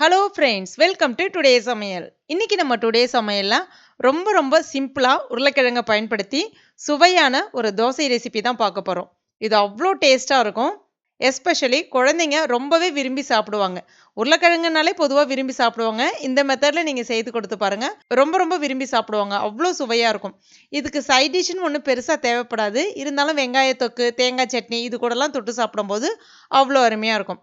Hello friends welcome to today சமையல். இன்னைக்கு நம்ம டுடே சமையலில் ரொம்ப ரொம்ப சிம்பிளாக உருளைக்கிழங்கை பயன்படுத்தி சுவையான ஒரு தோசை ரெசிபி தான் பார்க்க போகிறோம் இது அவ்வளோ டேஸ்ட்டாக இருக்கும். எஸ்பெஷலி குழந்தைங்க ரொம்பவே விரும்பி சாப்பிடுவாங்க. உருளைக்கிழங்குனாலே பொதுவாக விரும்பி சாப்பிடுவாங்க. இந்த மெத்தடில் நீங்கள் செய்து கொடுத்து பாருங்கள் ரொம்ப ரொம்ப விரும்பி சாப்பிடுவாங்க. அவ்வளோ சுவையாக இருக்கும். இதுக்கு சைட் டிஷ்னு ஒன்றும் பெருசாக தேவைப்படாது. இருந்தாலும் வெங்காய தொக்கு தேங்காய் சட்னி இது கூடலாம் தொட்டு சாப்பிடும்போது அவ்வளோ அருமையாக இருக்கும்.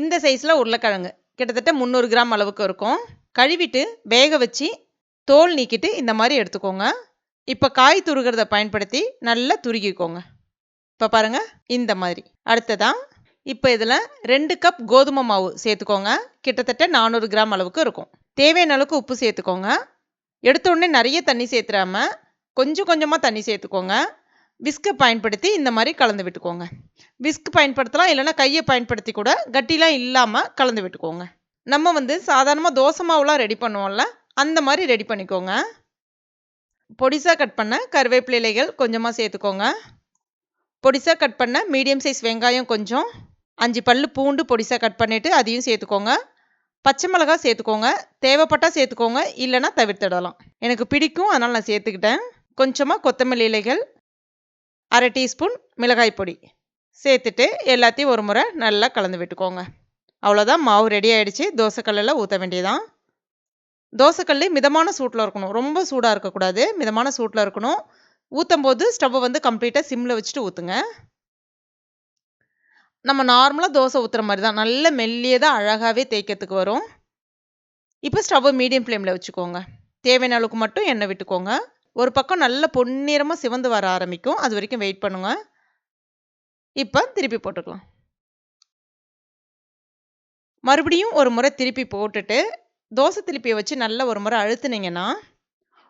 இந்த சைஸில் உருளைக்கிழங்கு. கிட்டத்தட்ட முந்நூறு கிராம் அளவுக்கு இருக்கும். கழுவிட்டு வேக வச்சு தோல் நீக்கிட்டு இந்த மாதிரி எடுத்துக்கோங்க. இப்போ காய் துருகிறத பயன்படுத்தி நல்லா துருகிக்கோங்க. இப்போ பாருங்க இந்த மாதிரி. அடுத்ததான் இப்போ இதில் ரெண்டு கப் கோதுமை மாவு சேர்த்துக்கோங்க. கிட்டத்தட்ட நானூறு கிராம் அளவுக்கு இருக்கும். தேவையான அளவுக்கு உப்பு சேர்த்துக்கோங்க. எடுத்த உடனே நிறைய தண்ணி சேர்த்துறாம கொஞ்சம் கொஞ்சமாக தண்ணி சேர்த்துக்கோங்க. விஸ்கை பயன்படுத்தி இந்த மாதிரி கலந்து விட்டுக்கோங்க. விஸ்க் பயன்படுத்தலாம் இல்லைனா கையை பயன்படுத்தி கூட கட்டிலாம் இல்லாமல் கலந்து விட்டுக்கோங்க. நம்ம வந்து சாதாரணமாக தோசை மாவுலாம் ரெடி பண்ணுவோம்ல அந்த மாதிரி ரெடி பண்ணிக்கோங்க. பொடிசாக கட் பண்ண கருவேப்பிலை இலைகள் கொஞ்சமாக சேர்த்துக்கோங்க. பொடிசாக கட் பண்ண மீடியம் சைஸ் வெங்காயம் கொஞ்சம் அஞ்சு பல் பூண்டு பொடிசாக கட் பண்ணிவிட்டு அதையும் சேர்த்துக்கோங்க. பச்சை மிளகா சேர்த்துக்கோங்க தேவைப்பட்டால் சேர்த்துக்கோங்க இல்லைனா தவிர்த்திடலாம். எனக்கு பிடிக்கும் அதனால் நான் சேர்த்துக்கிட்டேன். கொஞ்சமாக கொத்தமல்லி இலைகள் அரை டீஸ்பூன் மிளகாய் பொடி. சேர்த்துட்டு எல்லாத்தையும் ஒரு முறை நல்லா கலந்து விட்டுக்கோங்க. அவ்வளோதான் மாவு ரெடி ஆகிடுச்சு தோசைக்கல்லில் ஊற்ற வேண்டியதான் தோசைக்கல் மிதமான சூட்டில் இருக்கணும். ரொம்ப சூடாக இருக்கக்கூடாது. மிதமான சூட்டில் இருக்கணும். ஊற்றும் போது ஸ்டவ்வை வந்து கம்ப்ளீட்டாக சிம்மில் வச்சுட்டு ஊற்றுங்க நம்ம நார்மலாக தோசை ஊற்றுற மாதிரி தான் நல்ல மெல்லியதாக அழகாகவே தேய்க்கிறதுக்கு வரும். இப்போ ஸ்டவ்வை மீடியம் ஃப்ளேமில் வச்சுக்கோங்க. தேவையான அளவுக்கு மட்டும் எண்ணெய் விட்டுக்கோங்க. ஒரு பக்கம் நல்ல பொன்னிறமாக சிவந்து வர ஆரம்பிக்கும். அது வரைக்கும் வெயிட் பண்ணுங்க. இப்போ திருப்பி போட்டுக்கலாம். மறுபடியும் ஒரு முறை திருப்பி போட்டுட்டு தோசை திருப்பியை வச்சு நல்ல ஒரு முறை அழுத்துனீங்கன்னா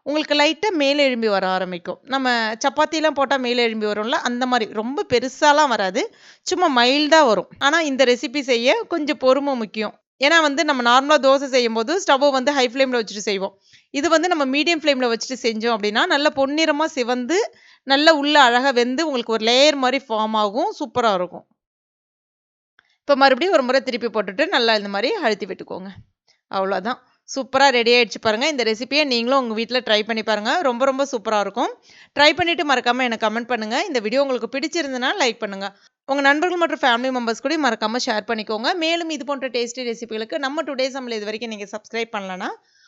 உங்களுக்கு லைட்டாக மேலே எழும்பி வர ஆரம்பிக்கும். நம்ம சப்பாத்திலாம் போட்டால் மேலே எழும்பி வரும்ல அந்த மாதிரி. ரொம்ப பெருசாலாம் வராது. சும்மா மைல்டாக வரும். ஆனால் இந்த ரெசிபி செய்ய கொஞ்சம் பொறுமை முக்கியம். ஏன்னா வந்து நம்ம நார்மலாக தோசை செய்யும் போது ஸ்டவ்வை வந்து ஹை ஃப்ளேமில் வச்சுட்டு செய்வோம். இது வந்து நம்ம மீடியம் ஃப்ளேமில் வச்சுட்டு செஞ்சோம் அப்படின்னா நல்ல பொன்னிறமாக சிவந்து நல்ல உள்ள அழகாக வெந்து உங்களுக்கு ஒரு லேயர் மாதிரி ஃபார்ம் ஆகும் சூப்பராக இருக்கும். இப்போ மறுபடியும் ஒரு முறை திருப்பி போட்டுட்டு நல்லா இந்த மாதிரி அழுத்தி விட்டுக்கோங்க. அவ்வளோதான் சூப்பராக ரெடி ஆகிடுச்சு பாருங்கள் இந்த ரெசிபியை நீங்களும் உங்கள் வீட்டில் ட்ரை பண்ணி பாருங்கள் ரொம்ப ரொம்ப சூப்பராக இருக்கும். ட்ரை பண்ணிவிட்டு மறக்காமல் எனக்கு கமெண்ட் பண்ணுங்கள் இந்த வீடியோ உங்களுக்கு பிடிச்சிருந்தனா லைக் பண்ணுங்கள் உங்கள் நண்பர்கள் மற்றும் ஃபேமிலி மெம்பர்ஸ் கூட மறக்காமல் ஷேர் பண்ணிக்கோங்க. மேலும் இது போன்ற டேஸ்டி ரெசிபிகளுக்கு நம்ம டுடே சம்மில் இது வரைக்கும் நீங்கள் சப்ஸ்கிரைப் பண்ணலன்னா